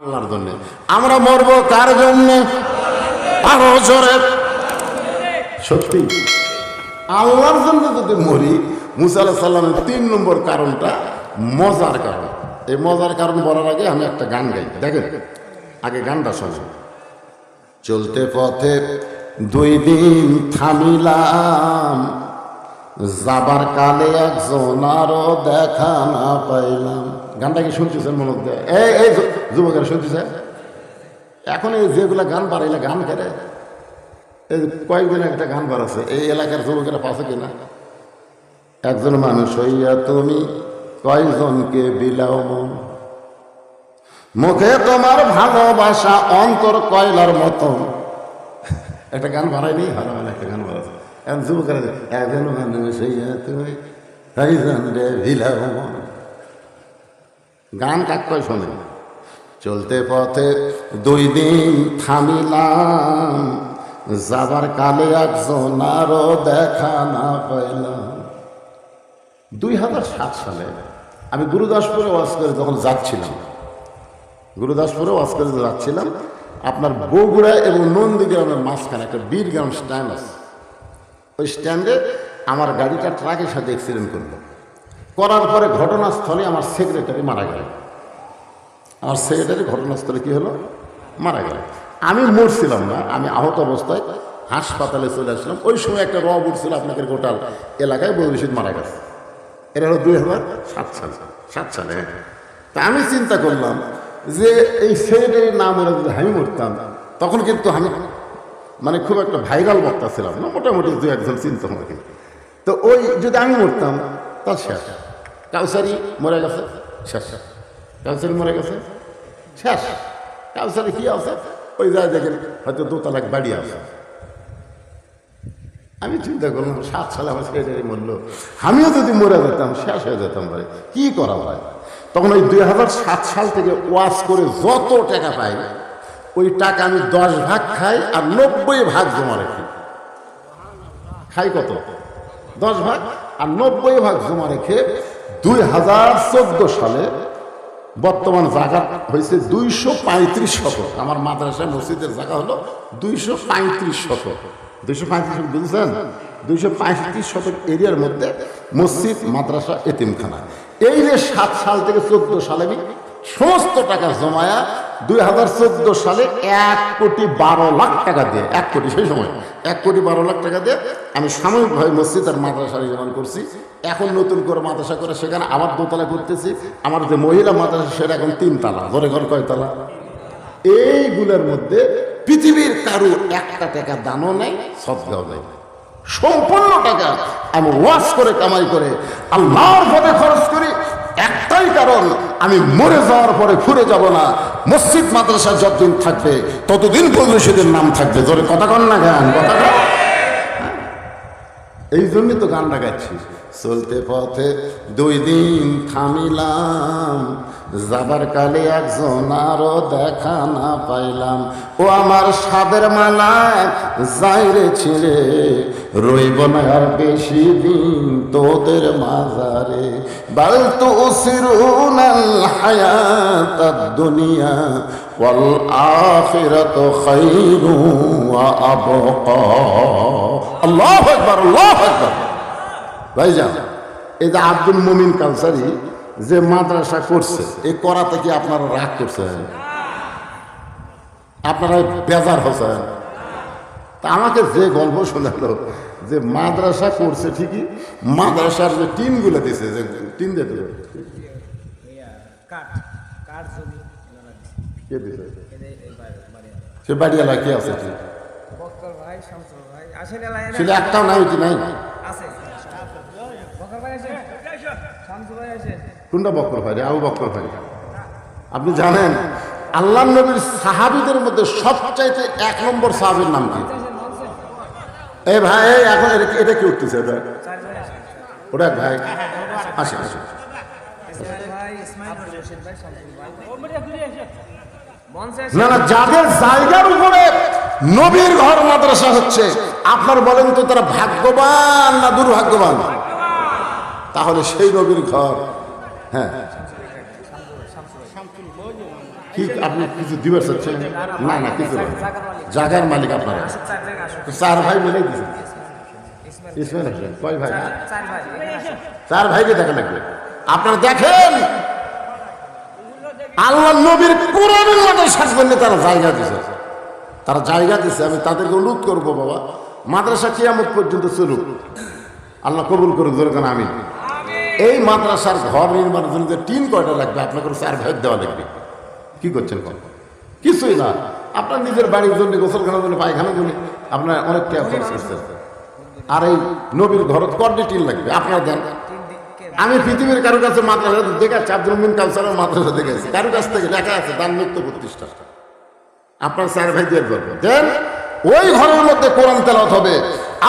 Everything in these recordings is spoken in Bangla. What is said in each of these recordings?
আল্লাহর জন্য। আমরা মরবো কার জন্য? আরও জোরে। সত্যি? আল্লাহর জন্য যদি মরি, মুসা আল্লাহ সাল্লামের তিন নম্বর কারণটা মজার কারণ। এই মজার কারণ বলার আগে আমি একটা গান গাই। দেখেন, আগে গানটা শোনেন। চলতে পথে দুই দিন থামিলাম, যাবার কালে একজন আরও দেখা না পাইলাম। গানটা কি শুনতেছেন মনে এই এই যুবকেরা শুনতেছে? এখন এই যেগুলা গান বাড়াইলে, গান করে এই কয়েকদিন একটা গান বাড়াচ্ছে এই এলাকার যুবকেরা পাশে কিনা একজন মানুষ হইয়া তুমি কয়জনকে বিলাও মন? মুখে তোমার ভালোবাসা অন্তর কয়লার মতন। একটা গান বাড়াইনি? ভালো ভালো একটা গান বাড়াচ্ছে এখন যুবকেরা একজন মানুষ হইয়া তুমি কয়জন রে বিলাও মন? গান কাক কয় শোনে চলতে পথে দুই দিন থামিলাম, যাবার কালে একজন আরও দেখা না পাইলাম। দুই হাজার সাত সালে আমি গুরুদাসপুরে ওয়াজ করে যখন যাচ্ছিলাম, গুরুদাসপুরে ওয়াজ করে যাচ্ছিলাম, আপনার বগুড়া এবং নন্দীগ্রামের মাঝখানে একটা বীরগ্রাম স্ট্যান্ড আছে। ওই স্ট্যান্ডে আমার গাড়িটা ট্রাকের সাথে অ্যাক্সিডেন্ট করল। করার পরে ঘটনাস্থলে আমার সেক্রেটারি মারা গেল। আমার সেক্রেটারি ঘটনাস্থলে কি হলো? মারা গেল। আমি মরছিলাম না, আমি আহত অবস্থায় হাসপাতালে চলে আসলাম। ওই সময় একটা র উঠছিল আপনাদের গোটাল এলাকায় বৈশিক মারা গেছে। এটা হলো দুই হাজার সাত সাল, সাত সালে। তা আমি চিন্তা করলাম যে এই সেক্রেটারির নাম এরা যদি আমি মরতাম, তখন কিন্তু আমি মানে খুব একটা ভাইরাল বক্তা ছিলাম না, মোটামুটি দু একজন চিন্তা আমাকে তো ওই যদি আমি মরতাম তার শেষ। কাউসারি মরে গেছে? শেষ। কাউসারি মরে গেছে? শেষ। কাউসারি কি আছে? ওই যায় দেখেন, হয়তো দোতলাক বাড়ি আছে। আমি চিন্তা করলাম, সাত সালে আমার ছেলে মরলো। আমিও যদি মরে যেতাম, শেষ হয়ে যেতাম ভাই। কি করা ভাই? তখন ওই দুই হাজার সাত সাল থেকে ওয়াশ করে যত টাকা পাই, ওই টাকা আমি দশ ভাগ খাই আর নব্বই ভাগ জমা রাখি। খাই কত? দশ ভাগ আর নব্বই ভাগ জমা রেখে দুই হাজার চোদ্দ সালে বর্তমান জায়গা হয়েছে দুইশো পঁয়ত্রিশ শতক। আমার মাদ্রাসা মসজিদের জায়গা হলো দুইশো পঁয়ত্রিশ শতক। দুইশো পঁয়ত্রিশ বুঝছেন? দুইশো পঁয়ত্রিশ শতক এরিয়ার মধ্যে মসজিদ, মাদ্রাসা, এতিমখানা। এই যে সাত সাল থেকে চোদ্দ সালে আমি সমস্ত টাকা জমায়া দুই হাজার চোদ্দ সালে এক কোটি বারো লাখ টাকা দিয়ে, এক কোটি, সেই সময় এক কোটি বারো লাখ টাকা দিয়ে আমি সাময়িকভাবে মসজিদ আর মাদ্রাসা নির্মাণ করছি। এখন নতুন করে মাদ্রাসা করে সেখানে আবার দোতলা করতেছি। আমার যে মহিলা মাদ্রাসা, সেটা এখন তিনতলা, ঘরে ঘর কয়তলা। এইগুলোর মধ্যে পৃথিবীর কারও একটা টাকা দানও নেই, সদ্গাও নেই। সম্পূর্ণ টাকা আমি ওয়াশ করে, কামাই করে আল্লাহর পথে খরচ করি একটাই কারণ, আমি মরে যাওয়ার পরে ঘুরে যাব না। মসজিদ, মাদ্রাসা যতদিন থাকবে, ততদিন পর্যন্ত সেদিন নাম থাকবে। ধরে কথা কন না গান কথা এই জন্যই তো গানটা গাচ্ছি। চলতে পথে দুই দিন থামিলাম, যাবার কালে একজন আরও দেখা না পাইলাম। ও আমার সাদের মালা যাইরে ছিঁড়ে, রইব না আর বেশি দিন তোদের মাজারে। হায়াত দুনিয়া ওয়াল আখিরাতু খায়রু ওয়া আবকা। আল্লাহ একবার আল্লাহ একবার ভাইজান, এই যে আব্দুল মুমিন কালসারি যে মাদ্রাসা করছে, এই করাতে কি আপনারা রাগ করছেন? আপনারা বেজার হচ্ছেন। তা আমাকে যে গল্প শোনালো যে মাদ্রাসা করছে ঠিকই, মাদ্রাসার যে টিনগুলো দিছে, যে টিন দিয়ে দিল। বাড়ি- বাড়ি। সে বাড়িওয়ালা কে আছে ঠিক একটাও নাই কি নাই। কোনটা বক্কর ভাই আবু বক্কর ভাই। আপনি জানেন, আল্লাহ নবীর সাহাবিদের মধ্যে সবচাইতে এক নম্বর সাহাবির নাম কি? এই ভাই এখন এটা কি- উঠতেছে? ওটা ভাই। আসে আসে না না, যাদের জায়গার উপরে নবীর ঘর মাদ্রাসা হচ্ছে, আপনার বলেন তো তারা ভাগ্যবান না দুর্ভাগ্যবান? তাহলে সেই নবীর ঘর হ্যাঁ। কি আপনি কিছু দিবে চাচ্ছেন না না কিছু না। জাগার মালিক আপনারা। চার ভাই মিলে দিয়েছেন ইসমাইল হোসেন কয় ভাই? চার- চার ভাই চার ভাইকে দেখা লাগবে আপনারা দেখেন? আল্লাহ নবীর কোরআনের মাদ্রাসার জন্য তারা জায়গা দিছে। তারা জায়গা দিছে আমি তাদেরকে অনুরোধ করব বাবা মাদ্রাসা কিয়ামত পর্যন্ত চলুক। আল্লাহ কবুল করুক যেরকম আমি এই মাদ্রাসার ঘর নির্মাণের জন্য যে টিন কয়টা লাগবে আপনাকে চার ভাই দেওয়া লাগবে। কি করছেন কোন কিছুই না। আপনার নিজের বাড়ির জন্য গোসলখানার জন্য পায়খানার জন্য আপনার অনেক টাকা খরচ করছেন। আর এই নবীর ঘর কর্ডি টিন লাগবে আপনার দেন। আমি পৃথিবীর কারও কাছে মাদ্রাসা দেখেছি আব্দুল মিন কাউসারের মাদ্রাসা দেখেছি। কারও কাছ থেকে লেখা আছে দান মুক্ত প্রতিষ্ঠা। আপনার স্যার ভাই দিয়ে করব দেন ওই ঘরের মধ্যে কোরআন তেলাওয়াত হবে।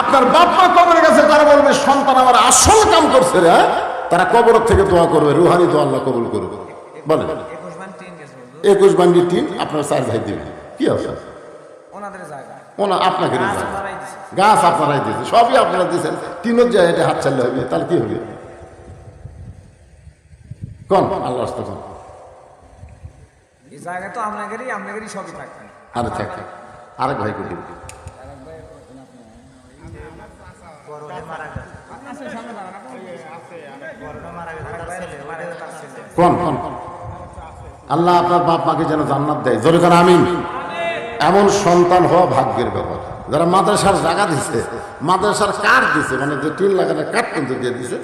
আপনার বাপ মা কবরের কাছে তারা বলবে সন্তান আমার আসল কাম করছে রে হ্যাঁ? তারা কবর থেকে দোয়া করবে রুহানি দোয়া আল্লাহ কবুল করবে বলেন। একুশ বান্ডি তিন আপনার স্যার ভাই দিবে। কি আছে ওনা আপনাকে গাছ আপনারাই দিয়েছে সবই আপনারা দিয়েছেন। যায় এটা হাত চাললে হবে। তাহলে কি হবে? কোন? আল্লাহ রাস্তা কোন? এই জায়গা তো আপনাদেরই আপনাদেরই সবই থাকবে। আরে থাক থাক। আরেক ভাই কোন? কোন? আল্লাহ আপনার বাপ মাকে যেন জান্নাত দেয়। জোরে করে আমিন। এমন সন্তান হওয়া ভাগ্যের ব্যাপার। যারা মাদ্রাসার জায়গা দিছে, মাদ্রাসার কাঠ দিছে মানে যে টিন লাগানো কাঠ কিন্তু দিয়ে দিছে,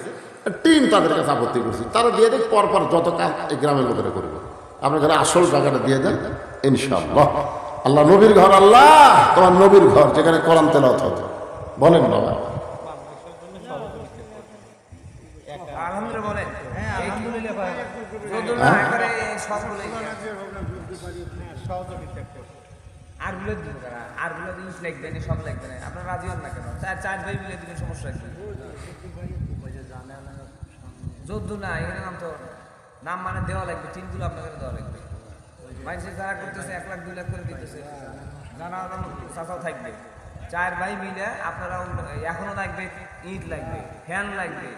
টিন তাদের কাছে আপত্তি করছে। তারা দিয়ে দেয় পর পর যত কাজ এই গ্রামের লোকেরা করবে। আপনার ঘরে আসল জায়গাটা দিয়ে দেন, ইনশাআল্লাহ। আল্লাহ নবীর ঘর, আল্লাহ! তোমার নবীর ঘর, যেখানে কোরআন তেলাওয়াত হবে বলেন বাবা। আলহামদুলিল্লাহ না কেন চার চার ভাই মিলে সমস্যা না এখানে নাম তো নাম মানে দেওয়া লাগবে তিনগুলো আপনাকে দেওয়া লাগবে যারা করতেছে এক লাখ দুই লাখ করে দিতেছে চাচাও থাকবে চার ভাই মিলে আপনারা এখনও লাগবে ইট লাগবে, ফ্যান লাগবে।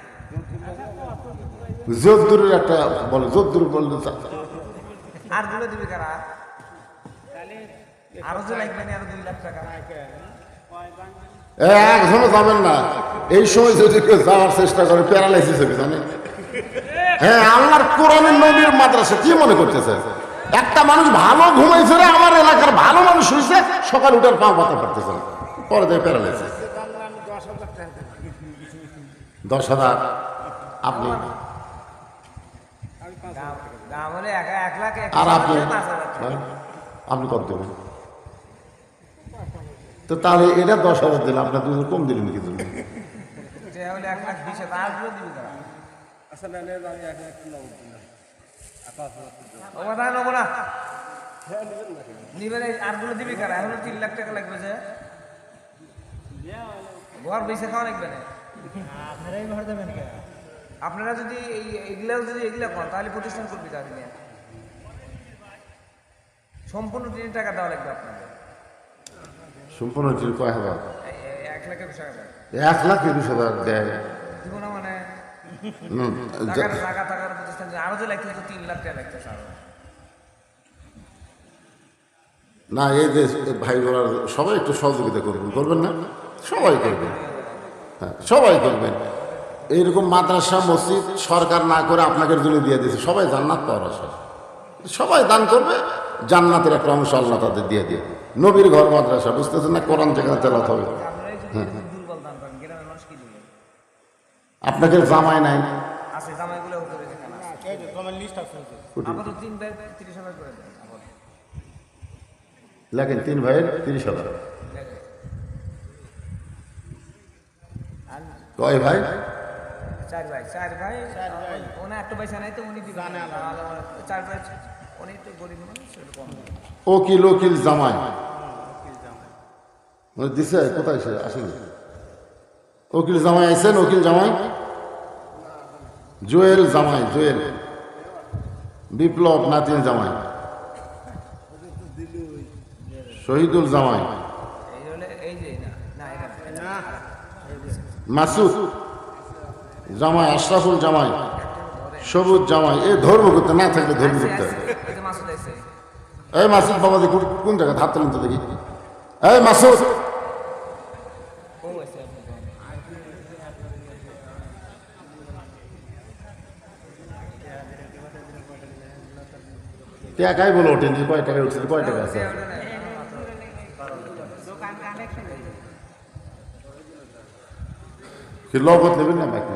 জোদ্দুরের একটা বলে জোদ্দুর বললে আর দিবে কারা? একজনও যাবেন না। এই সময় যদি কেউ যাওয়ার চেষ্টা করে প্যারালাইসিস হবে জানেন? হ্যাঁ আল্লাহর কোরআনের নবীর মাদ্রাসা কি মনে করতেছে? একটা মানুষ ভালো ঘুমাইছে রে আমার এলাকার ভালো মানুষ হয়েছে সকাল উঠার পা পাতা পারতেছে না পরে দেয় প্যারালাইসিস। দশ হাজার। আপনি দাম হলে এক এক লাখ এক আর আপনি। হ্যাঁ? আপনি কত দেবেন তো তাহলে এটা দশ হাজার দিলে আপনার দুজন কম দিলেন কি জন্য যে হলে এক লাখ বিশ হাজার আরগুলো দিবে কারা ও কথা নেব না নিবে আরগুলো দিবে কারা? তিন লাখ টাকা লাগবে যে। ঘর বেঁচে খাওয়া লাগবে না। আপনারা যদি এই এগুলাও যদি এগুলা করেন তাহলে প্রতিষ্ঠান করবি তাহলে নিয়ে। সম্পূর্ণ তিন টাকা দেওয়া লাগবে আপনাদের। সম্পূর্ণ ছিল কয় হাজার? এক লাখ একুশ দেয় এক লাখ একুশ হাজার দেয়। দিব না মানে টাকা টাকার প্রতিষ্ঠান আরও যে লাগতে তিন লাখ টাকা লাগতেছে আরও। না এই যে ভাই বোনার সবাই একটু সহযোগিতা করবেন করবেন না? সবাই করবেন। হ্যাঁ সবাই করবেন। এইরকম মাদ্রাসা মসজিদ সরকার না করে আপনাকে জন্য দিয়ে দিয়েছে। সবাই জান্নাত পাওয়ার আশা সবাই দান করবে জান্নাতের একটা অংশ আল্লাহ তাদের দিয়ে দিয়ে নবীর ঘর মাদ্রাসা বুঝতেছেন না? কোরআন যেখানে তেলাত হবে। আপনাকে জামাই নাই? আছে জামাইগুলো হতে হবে যেখানে আছে। আপাতত তিন ভাই তিরিশ হাজার করে দেন। আপাতত। লেখেন তিন ভাইয়ের তিরিশ হাজার। কয় ভাই? চার ভাই চার ভাই ওনার একটা পয়সা নাই তো উনি চার ভাই উনি তো গরিব মানুষ কম। দেবে। ওকিল ওকিল জামাই। মানে দিছে কোথায় সে? আসেনি। ওকিল জামাই আইছেন ওকিল জামাই? জোয়েল জামাই জোয়েল। বিপ্লব নাতিন জামাই। শহীদুল জামাই। এই হলে এই যে না না মাসুদ। জামাই আশরাফুল জামাই সবুজ জামাই এ ধর্ম করতে না থাকলে ধর্ম করতে হবে। এই মাসুদ মাসুদ বাবাজি কোন- জায়গায় হাত তুলেন তো দেখি। এই মাসুদ। টাকাই বলো ওঠেনি কয় টাকা উঠছে? কয় টাকা আছে? কি লগত নেবেন না বাকি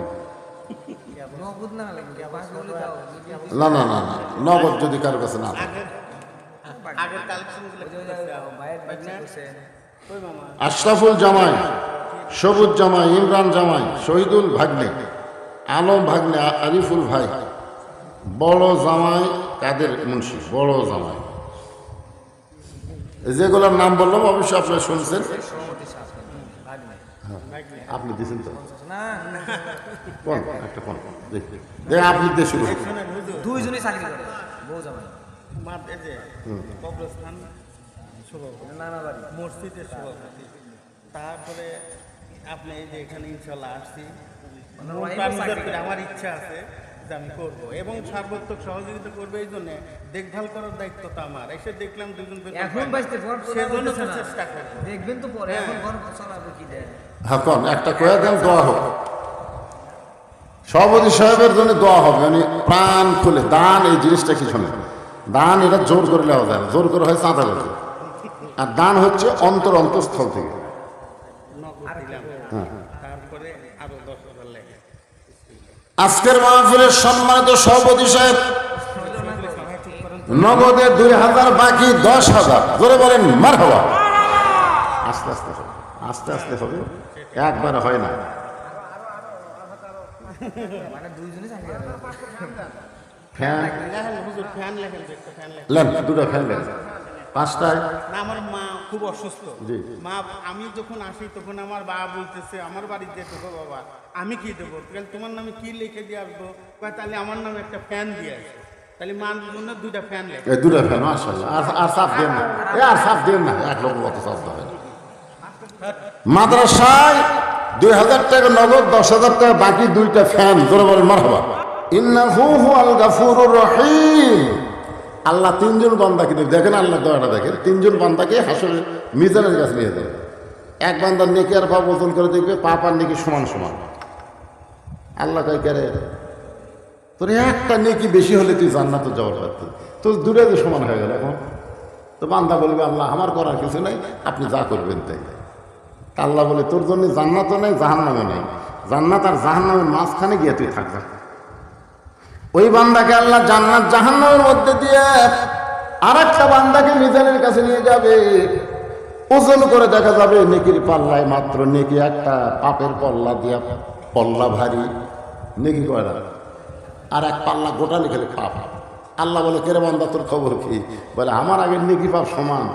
না না না না নগদ যদি কারও কাছে না থাকে। আশরাফুল জামাই সবুজ জামাই ইমরান জামাই শহীদুল ভাগ্নে আলম ভাগ্নে আরিফুল ভাই বড় জামাই কাদের মুন্সি? বড় জামাই। যেগুলোর নাম বললাম অবশ্যই আপনারা শুনছেন। আপনি দিয়েছেন তো? কোন? একটা কোন? দেখ আপনি দিয়ে শুরু দুইজনই চাকরি করে। বউ জামাই। কবরস্থান সভাপতি নানা বাড়ি। মসজিদের সভাপতি তারপরে আপনি এই যে এখানে ইনশাল্লাহ আসছি। মানে। আমার ইচ্ছা আছে যে আমি করব। এবং সর্বোত্তক সহযোগিতা করবে এই জন্য দেখভাল করার দায়িত্ব তো আমার। এসে দেখলাম দুজন সেজন্য চেষ্টা করব। দেখবেন তো পরে এখন ঘর চলাবো কি দেয়? হ্যাঁ একটা কয়ে দেন, দোয়া হোক। সভাপতি সাহেবের জন্য দোয়া হবে মানে প্রাণ খুলে, দান, এই জিনিসটা কি শোনে দান এটা জোর করে নেওয়া যায় জোর করে হয় চাঁদা করে আর দান হচ্ছে অন্তর অন্তঃস্থল থেকে। আরও দশ আজকের মাহফিলের সম্মানিত সভাপতি সাহেব, নগদে দুই হাজার, বাকি দশ হাজার। ধরে বলেন মার হওয়া আস্তে আস্তে আস্তে আস্তে হবে। একবারে হয় না। মানে ফ্যান লেন দুটো ফ্যান লেন। পাঁচটায়? না আমার মা খুব অসুস্থ। মা আমি যখন আসি তখন আমার বাবা বলতেছে আমার বাড়িতে দেবো বাবা আমি কি দেবো? তাহলে তোমার নামে কি লিখে দিয়ে আসব? তাহলে আমার নামে একটা ফ্যান দিয়ে আসো। তাহলে মার জন্য দুইটা ফ্যান লেখে। দুটো ফ্যান মাসাল্লাহ আর সাফ দেন না। আর সাফ দেন না। এক লোক কত সাফ দেবেন মাদ্রাসায় দুই হাজার টাকা নগদ, দশ হাজার টাকা বাকি দুইটা ফ্যান। ধরে বলেন ইন্নাহু হুয়াল গাফুরুর রহিম। আল্লাহ তিনজন বান্দাকে দেখেন আল্লাহ দয়াটা দেখেন। তিনজন বান্দাকে হাসর মিজানের কাছে নিয়ে দেবে এক বান্দার নেকি আর পাপ ওজন করে দেখবে, পাপ আর নেকি সমান সমান। আল্লাহ কয় কেরে তোর একটা নেকি বেশি হলে তুই জান্নাত যাওয়ার পারতি তোর দূরে সমান হয়ে গেল এখন। তো বান্দা বলবে, আল্লাহ, আমার করার কিছু নাই, আপনি যা করবেন তাই। আল্লাহ বলে, তোর জন্য জান্নাতও নেই, জাহান্নামও নেই। জান্নাত আর জাহান্নামের মাঝখানে গিয়ে তুই থাকবে ওই বান্দাকে আল্লাহ জান্নাত, জাহান্নামের মধ্যে দিয়ে আর একটা বান্দাকে মিজানের কাছে নিয়ে যাবে। ওজন করে দেখা যাবে নেকির পাল্লায় মাত্র নেকি একটা, পাপের পল্লা দিয়া পল্লা ভারী। নেকি কয় না? আর এক পাল্লা গোটা লিখে পাপ। আল্লাহ বলে, কেরে বান্দা, তোর খবর কি? বলে, আমার আগের নেকি পাপ সমান।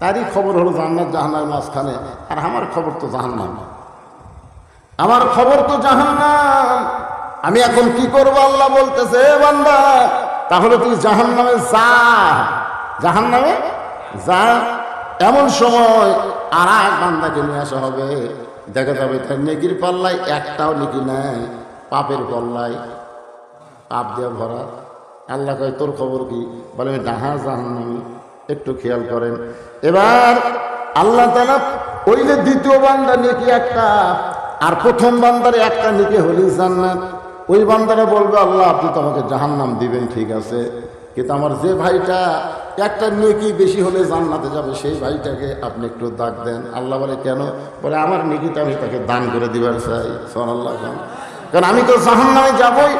তারই খবর হলো জান্নাত জাহান্নার মাঝখানে, আর আমার খবর তো জাহান্নাম। আমার খবর তো জাহান্নাম। আমি এখন কি করব আল্লাহ বলতেছে বান্দা, তাহলে তুই জাহান্নামে যা। জাহান্নামে যা। এমন সময় আর এক বান্দাকে নিয়ে আসা হবে। দেখা যাবে তার নেকির পাল্লায় একটাও নেকি নেয় পাপের পাল্লায়। পাপ দিয়ে ভরা। আল্লাহ কয়, তোর খবর কি? বলে ডাহা জাহান্নামি। একটু খেয়াল করেন। এবার আল্লাহ তালা ওই যে দ্বিতীয় বান্দা নেকি একটা, আর প্রথম বান্দার একটা নেকি হলি জান্নাত। ওই বান্দারা বলবে, আল্লাহ, আপনি তো আমাকে জাহান্নাম দিবেন, ঠিক আছে। কিন্তু আমার যে ভাইটা একটা নেকি বেশি হলে জান্নাতে যাবে, সেই ভাইটাকে আপনি একটু দাগ দেন। আল্লাহ বলে, কেন? বলে, আমার নেকিটা আমি তাকে দান করে দিবার চাই। সোন আল্লাহ খান কারণ আমি তো জাহান্নামে যাবই।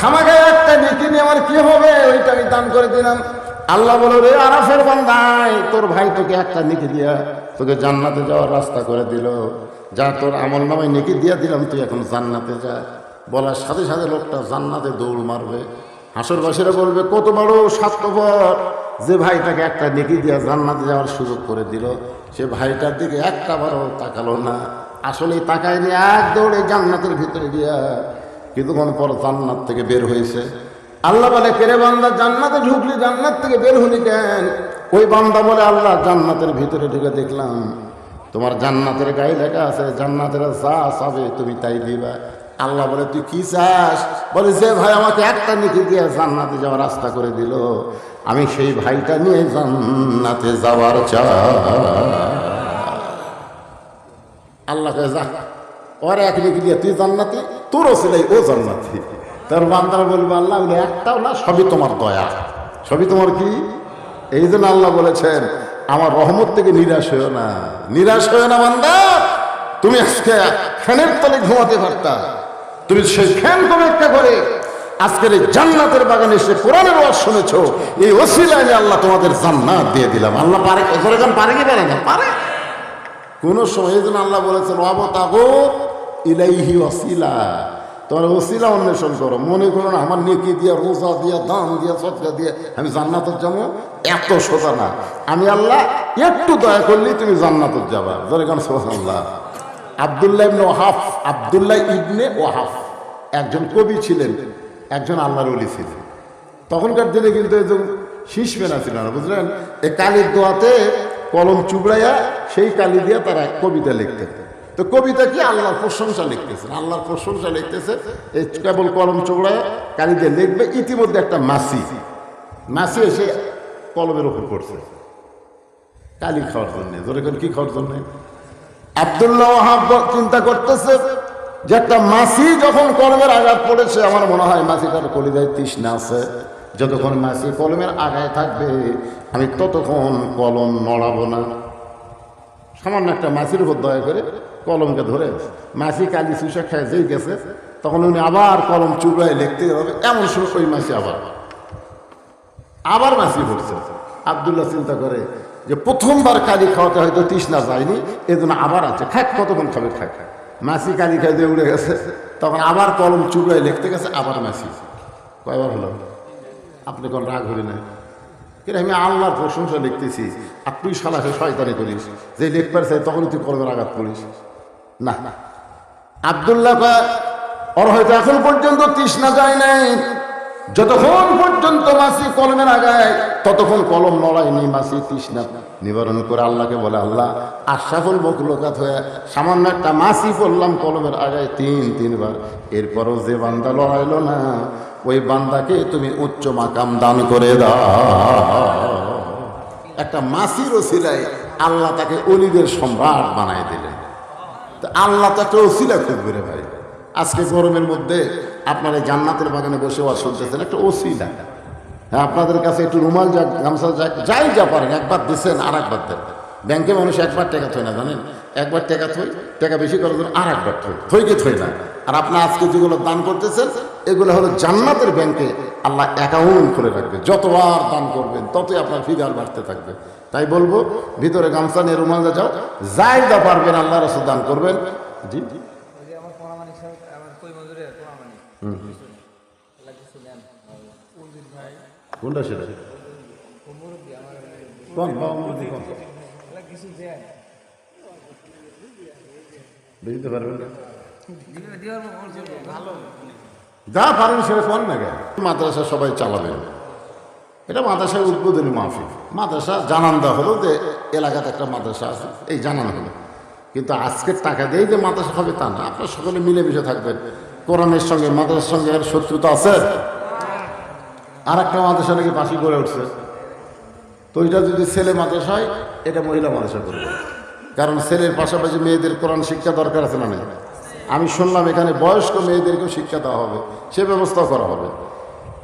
খামাকে একটা নেকি নিয়ে আমার কি হবে? ওইটা আমি দান করে দিলাম। আল্লাহ বলো রে আরাফের বান্দাই, তোর ভাই তোকে একটা নেকি দিয়া তোকে জান্নাতে যাওয়ার রাস্তা করে দিল। যা তোর আমল নামায় নেকি দিয়া দিলাম, তুই এখন জান্নাতে যা। বলার সাথে সাথে লোকটা জান্নাতে দৌড় মারবে। হাসরবাসীরা বলবে, কত বড় স্বার্থপর যে ভাইটাকে একটা নেকি দিয়া জান্নাতে যাওয়ার সুযোগ করে দিল। সে ভাইটার দিকে একটা বারও তাকালো না। আসলে তাকায়নি, এক দৌড়ে জান্নাতের ভিতরে গিয়া। কিছুক্ষণ পর জান্নাত থেকে বের হয়েছে। আল্লাহ বলে কেরে বান্দা জান্নাতে ঢুকলি, জান্নাত থেকে বের হলি কেন? ওই বান্দা বলে, আল্লাহ জান্নাতের ভিতরে ঢুকে দেখলাম, তোমার জান্নাতের গায়ে লেখা আছে, জান্নাতের যা চাবে তুমি তাই দিবা আল্লাহ বলে, তুই কি চাস? বলে, যে ভাই আমাকে একটা নিচে দিয়ে জান্নাতে যাওয়ার রাস্তা করে দিল, আমি সেই ভাইটা নিয়ে জান্নাতে যাওয়ার চা আল্লাহকে যা ওর এক লিখে দিয়ে তুই জান্নাতি, তোরও ছিলাই ও জান্নাতি। তার বান্দারা বলবে, আল্লাহ বলে, একটাও না, সবই তোমার দয়া। সবই তোমার কি? এই জন্য আল্লাহ বলেছেন, আমার রহমত থেকে নিরাশ হয়েও না। নিরাশ হয়েও না, বান্দা। তুমি আজকে ফ্যানের তলে ঘুমাতে পারতা। তুমি সেই ফ্যান একটা করে আজকের এই জান্নাতের বাগানে এসে কোরআনের ওয়াজ শুনেছ। এই ওসিলায় আল্লাহ তোমাদের জান্নাত দিয়ে দিলাম। আল্লাহ পারে করে পারে কি পারে না? পারে। কোন সময় এই জন্য আল্লাহ বলেছেন অবতাগো ইলাইহি ওসিলা তোমার ওসিলা অন্বেষণ করো। মনে করো না, আমার নেকি দিয়া, রোজা দিয়া, দান দিয়া সৎকা দিয়ে, আমি জান্নাতের যাব? এত সোজা না। আমি আল্লাহ, একটু দয়া করলেই তুমি জান্নাতের যাবা। ধরে কেন সোহাল্লাহ আবদুল্লাহ ইবনে ওহাফ আবদুল্লাহ ইবনে ওহাফ একজন কবি ছিলেন, একজন আল্লাহর অলি ছিলেন। তখনকার দিনে কিন্তু যে শীষ পেনা ছিল না, বুঝলেন? এই কালির দোয়াতে কলম চুবড়াইয়া, সেই কালি দিয়ে তারা কবিতা লিখতেন। তো কবিতা কি আল্লাহর প্রশংসা লিখতেছেন? আল্লাহর প্রশংসা লিখতেছে এই কেবল কলম চুবড়ায় কালি দিয়ে লিখবে, ইতিমধ্যে একটা মাসি মাসি এসে কলমের উপর করছে কালি খাওয়ার জন্য, ধরে কোন কি খাওয়ার জন্য? আবদুল্লাহ চিন্তা করতেছে যে একটা মাসি যখন কলমের আঘাত পড়েছে, আমার মনে হয় মাসিটার কলিদায় তৃষ্ণা আছে। যতক্ষণ মাসি কলমের আগায় থাকবে, আমি ততক্ষণ কলম নড়াবো না। সামান্য একটা মাসির উপর দয়া করে কলমকে ধরে মাসি কালি চুষা খায় যেই গেছে, তখন উনি আবার কলম চুবড়ায় লিখতে হবে। এমন সময় ওই মাসি আবার। আবার মাসি পড়ছে আবদুল্লাহ চিন্তা করে যে প্রথমবার কালি খাওয়াতে হয়তো তৃষ্ণা যায়নি এই জন্য আবার আছে। খাক, কতক্ষণ খাবে, খাক। মাসি কালি খাইতে উড়ে গেছে, তখন আবার কলম চুবড়ায় লিখতে গেছে, আবার মাসি। কয়বার হলো? আপনি কোন রাগ হবি না? কিন্তু আমি আল্লাহর প্রশংসা লিখতেছি। আর তুই সালাসে শয়তানি করিস। যে লিখবার চাই তখনই তুই কলমের আঘাত করিস। না। আবদুল্লাহ ওর হয়তো এখন পর্যন্ত তৃষ্ণা যায় নাই। যতক্ষণ পর্যন্ত মাসি কলমের আগায় ততক্ষণ কলম নড়ায়নি মাসি তৃষ্ণা। নিবারণ করে আল্লাহকে বলে, আল্লাহ আশাফুল বকুলকাত হয়ে সামান্য একটা মাসি পড়লাম কলমের আগায় তিন, তিনবার। এরপরও যে বান্দা লড়াইলো না, ওই বান্দাকে তুমি উচ্চ মাকাম দান করে দাও। একটা মাসির ওসিলায় আল্লাহ তাকে অলিদের সম্রাট বানায় দিলেন। তো আল্লাহ তো একটা ওসিলা খুঁজবে রে ভাই। আজকে গরমের মধ্যে আপনারা এই জান্নাতের বাগানে বসে ওয়াজ শুনতেছেন, একটা ওসিলা। হ্যাঁ আপনাদের কাছে একটু রুমাল যাক গামছা যাক যাই যা পারেন, একবার দিচ্ছেন আর একবার দেন। ব্যাংকে মানুষ একবার টাকা থই না জানেন? একবার টাকা থই, টাকা বেশি করার জন্য আর একবার থই থইকে থই না? আর আপনার আজকে যেগুলো দান করতেছেন, এগুলো হলো জান্নাতের ব্যাংকে আল্লাহ অ্যাকাউন্ট করে রাখবে। যতবার দান করবেন, ততই আপনার ফিগার বাড়তে থাকবে। তাই বলব, ভিতরে গামছা নিয়ে রুমাল যাও। যাই যা পারবেন আল্লাহ রসুল দান করবেন। জি কোনটা সেটা? পারবেন যা পারেন সেটা কোন না কেন মাদ্রাসা সবাই চালাবেন এটা মাদ্রাসার উদ্বোধনী মাহফিল। মাদ্রাসা জানান দেওয়া হলো যে এলাকাতে একটা মাদ্রাসা আছে, এই জানানো হলো। কিন্তু আজকের টাকা দিয়েই যে মাদ্রাসা হবে তা না, আপনার সকলে মিলেমিশে থাকবেন। কোরআনের সঙ্গে, মাদ্রাসার সঙ্গে আর শত্রুতা আছে? আর একটা মাদ্রাসা নাকি বাসি করে উঠছে। তো ওইটা যদি ছেলে মাদ্রাসা হয়, এটা মহিলা মাদ্রাসা করবে। কারণ ছেলের পাশাপাশি মেয়েদের কোরআন শিক্ষা দরকার আছে না আমি শুনলাম এখানে বয়স্ক মেয়েদেরকেও শিক্ষা দেওয়া হবে, সে ব্যবস্থাও করা হবে।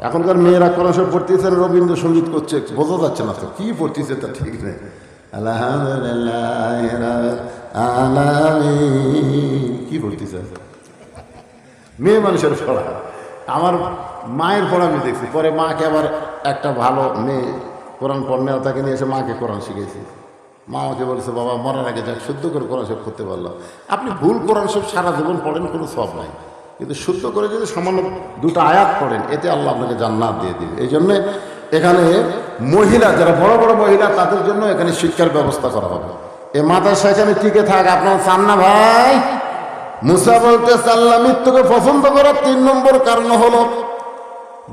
এখনকার মেয়েরা কোরআন সব পড়তেছেন রবীন্দ্রসঙ্গীত করছে, বোঝা যাচ্ছে না তো, কি পড়তেছে তা ঠিক নেই। আলহামদুলিল্লাহ। কি পড়তেছে? মেয়ে মানুষের পড়া। আমার মায়ের পড়া আমি দেখছি, পরে মাকে আবার একটা ভালো মেয়ে কোরআন পড়নে তাকে নিয়ে এসে মাকে কোরআন শিখেছি মা আমাকে বলেছে, বাবা, মরার আগে যাক, শুদ্ধ করে কোরআন সব করতে পারলাম। আপনি ভুল কোরআন সব সারা জীবন পড়েন, কোনো সব নাই। কিন্তু শুদ্ধ করে যদি সামান্য দুটো আয়াত করেন এতে আল্লাহ আপনাকে জান্নাত দিয়ে দিবে। এই জন্যে এখানে মহিলা, যারা বড় বড় মহিলা, তাদের জন্য এখানে শিক্ষার ব্যবস্থা করা হবে। এ মাদ্রাসা এখানে টিকে থাক, আপনার চান না ভাই। মুসা বলতে আল্লাহ মৃত্যুকে পছন্দ করার তিন নম্বর কারণ হলো,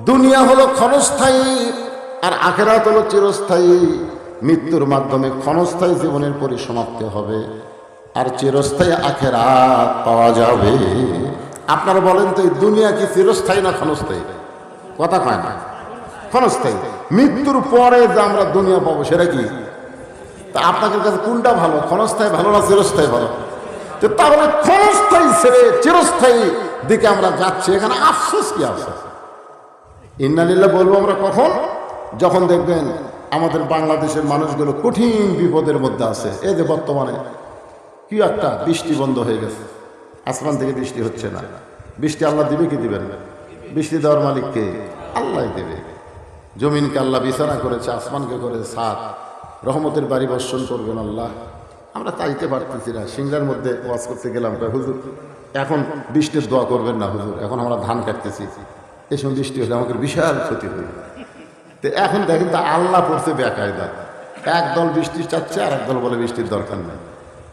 দুনিয়া হলো ক্ষণস্থায়ী আর আখেরাত হলো চিরস্থায়ী। মৃত্যুর মাধ্যমে ক্ষণস্থায়ী জীবনের পরিসমাপ্তি হবে আর চিরস্থায়ী আখেরাত পাওয়া যাবে। আপনারা বলেন তো, এই দুনিয়া কি চিরস্থায়ী না ক্ষণস্থায়ী? কথা কয় না। ক্ষণস্থায়ী। মৃত্যুর পরে যে আমরা দুনিয়া পাবো, সেটা কি? তা আপনাদের কাছে কোনটা ভালো? ক্ষণস্থায়ী ভালো না চিরস্থায়ী ভালো? তো তাহলে ক্ষণস্থায়ী ছেড়ে চিরস্থায়ী দিকে আমরা যাচ্ছি। এখানে আফসোস কি আফসোস ইন্নালিল্লাহ বলব আমরা কখন? যখন দেখবেন আমাদের বাংলাদেশের মানুষগুলো কঠিন বিপদের মধ্যে আছে। এই যে বর্তমানে কি একটা বৃষ্টি বন্ধ হয়ে গেছে। আসমান থেকে বৃষ্টি হচ্ছে না। বৃষ্টি আল্লাহ দিবে কি দিবেন বৃষ্টি দেওয়ার মালিককে আল্লাহ দেবে। জমিনকে আল্লাহ বিছানা করেছে, আসমানকে করে সাত। রহমতের বাড়ি বর্ষণ করবেন আল্লাহ। আমরা তাইতে পারতেছি না। সিংড়ার মধ্যে ওয়াজ করতে গেলাম হুজুর, এখন বৃষ্টির দোয়া করবেন না, হুজুর। এখন আমরা ধান কাটতেছি। এই সময় বৃষ্টি হলে আমাদের বিশাল ক্ষতি হয়ে তো এখন দেখেন তো আল্লাহ পড়ছে বেকায়দা। একদল বৃষ্টি চাচ্ছে আর একদল বলে বৃষ্টির দরকার নেই।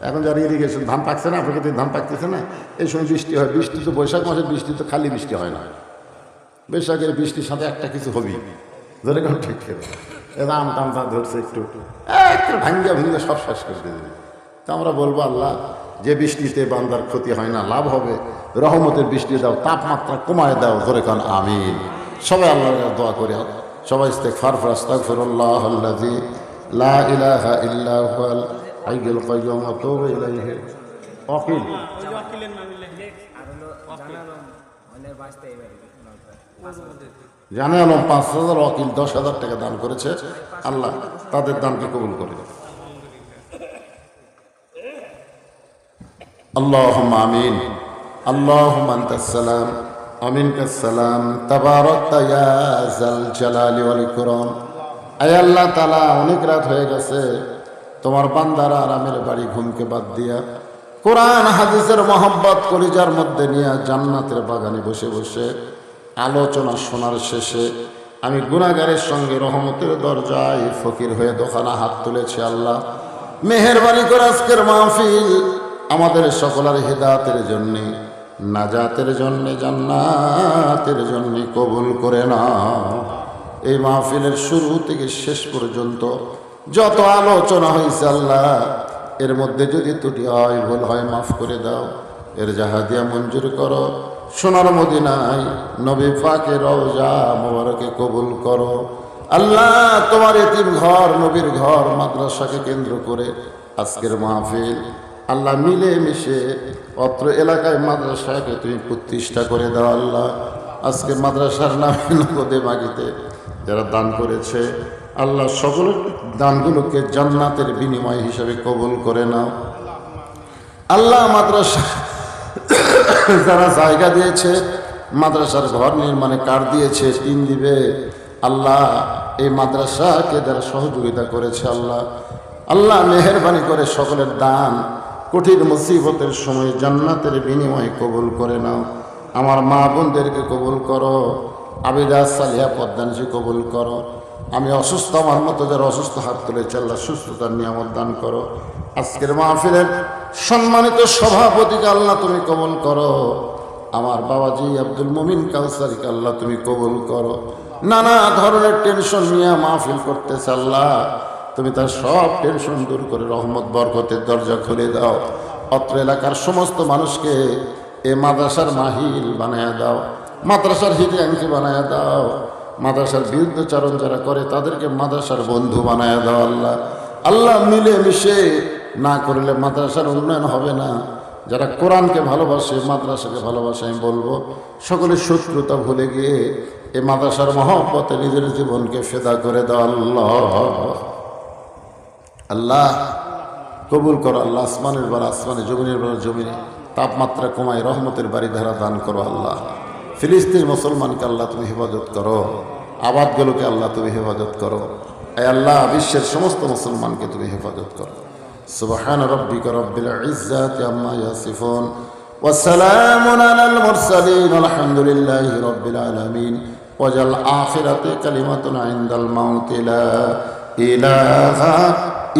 এখন যারা ইরিগেশন ধান পাকছে না আপনাকে ধান পাকতেছে না, এই সময় বৃষ্টি হয়। বৃষ্টি তো বৈশাখ মাসে বৃষ্টি তো খালি বৃষ্টি হয় না। বৈশাখের বৃষ্টির সাথে একটা কিছু হবি। ধরে কেন ঠিক দাম টাম তা ধরছে একটু। একটু ভাঙ্গা ভুঙ্গা সব শেষ করে দেবে। তা আমরা বলব, আল্লাহ, যে বৃষ্টিতে বান্দার ক্ষতি হয় না, লাভ হবে। রহমতের বৃষ্টি দাও, তাপমাত্রা কমায় দাও, ধরে কান আমিন। সবাই আল্লাহর দোয়া করে। সবাই ফর আস্তাগফিরুল্লাহ আল্লাযী লা ইলাহা ইল্লা হলো জানালাম মানে বাঁচতে এবারে জানে আলম, পাঁচ হাজার ওয়াকিল দশ হাজার টাকা দান করেছে। আল্লাহ তাদের দানকে কবুল করে। আল্লাহ আমিন। আল্লাহ সালাম। আমিন সালাম। তাবারক ইয়া জাল জালালি ওয়াল ইকরাম। আয় আল্লাহ তাআলা, অনেক রাত হয়ে গেছে। তোমার বান্দারা আরামের বাড়ি ঘুমকে বাদ দিয়া কোরআন, হাদিসের মোহাম্মত কলিজার মধ্যে নিয়ে জান্নাতের বাগানে বসে বসে আলোচনা শোনার শেষে আমি গুণাগারের সঙ্গে রহমতের দরজায় ফকির হয়ে দোকানা হাত তুলেছি, আল্লাহ। মেহেরবানি করে আজকের মাহফিল আমাদের সকলের হেদাতের জন্যে, নাজাতের জন্যে, জান্নাতের জন্যে কবুল করে না এই মাহফিলের শুরু থেকে শেষ পর্যন্ত যত আলোচনা হয়েছে আল্লাহ, এর মধ্যে যদি ত্রুটি হয়, ভুল হয়, মাফ করে দাও। এর জাহাদিয়া মঞ্জুর করো। সোনার মদিনায় নবী পাকে রওজা মোবারকে কবুল করো। আল্লাহ, তোমার এতিম ঘর, নবীর ঘর, মাদ্রাসাকে কেন্দ্র করে আজকের মাহফিল। আল্লাহ মিলে মিশে অত্র এলাকায় মাদ্রাসাকে তুমি প্রতিষ্ঠা করে দাও আল্লাহ। আজকে মাদ্রাসার নামে নগদে মাগিতে যারা দান করেছে আল্লাহ সকল দানগুলোকে জান্নাতের বিনিময় হিসাবে কবুল করে নাও। আল্লাহ মাদ্রাসা যারা জায়গা দিয়েছে, মাদ্রাসার ঘর নির্মাণে কার দিয়েছে টিন দিবে। আল্লাহ এই মাদ্রাসাকে যারা সহযোগিতা করেছে, আল্লাহ আল্লাহ মেহরবানি করে সকলের দান কঠিন মুসিবতের সময় জান্নাতের বিনিময় কবুল করে নাও। আমার মা বোনদেরকে কবুল করো। আবিদা সালিয়া পদ্মানসি কবুল করো। আমি অসুস্থ, আমার মতো যারা অসুস্থ হাত তুলেছে আল্লাহ সুস্থতার নিয়ামত দান করো। আজকের মাহফিলের সম্মানিত সভাপতিকে আল্লাহ তুমি কবুল করো। আমার বাবাজি আব্দুল মুমিন কাউসারিকে আল্লাহ তুমি কবুল করো। নানা ধরনের টেনশন নিয়ে মাহফিল করতেছে আল্লাহ। তুমি তার সব টেনশন দূর করে রহমত, বরকতের দরজা খুলে দাও। অত্র এলাকার সমস্ত মানুষকে এ মাদ্রাসার মাহিল বানায়া দাও। মাদ্রাসার হিরিয়ানকে বানায় দাও, মাদ্রাসার বিরুদ্ধচারণ যারা করে, তাদেরকে মাদ্রাসার বন্ধু বানায় দাও আল্লাহ। আল্লাহ মিলে মিশে না করলে মাদ্রাসার উন্নয়ন হবে না। যারা কোরআনকে ভালোবাসে, মাদ্রাসাকে ভালোবাসে, আমি বলব, সকলের শত্রুতা ভুলে গিয়ে এই মাদ্রাসার মহব্বতে নিজের জীবনকে ফেদা করে দাও আল্লাহ। আল্লাহ, কবুল করো আল্লাহ, আসমানের বার আসমানে, জমিনের বার জমিনে তাপমাত্রা কমায়, রহমতের বাড়ি ধারা দান করো আল্লাহ। ফিলিস্তিনের মুসলমানকে আল্লাহ তুমি হেফাজত করো, আবাদগুলোকে আল্লাহ তুমি হেফাজত করো এ আল্লাহ বিশ্বের সমস্ত মুসলমানকে তুমি হেফাজত করো। সুবহান রব্বিক রব্বিল ইজ্জাতি আম্মা ইয়াসিফুন, ওয়া সালামুন আলাল মুরসালিন, আলহামদুলিল্লাহি রব্বিল আলামিন ওয়াজাল আখিরাতে কালিমাতুন ইনদাল মাউত, লা ইলাহা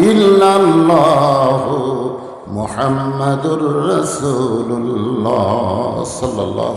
ইল্লাল্লাহ মুহাম্মাদুর রাসূলুল্লাহ সাল্লাল্লাহু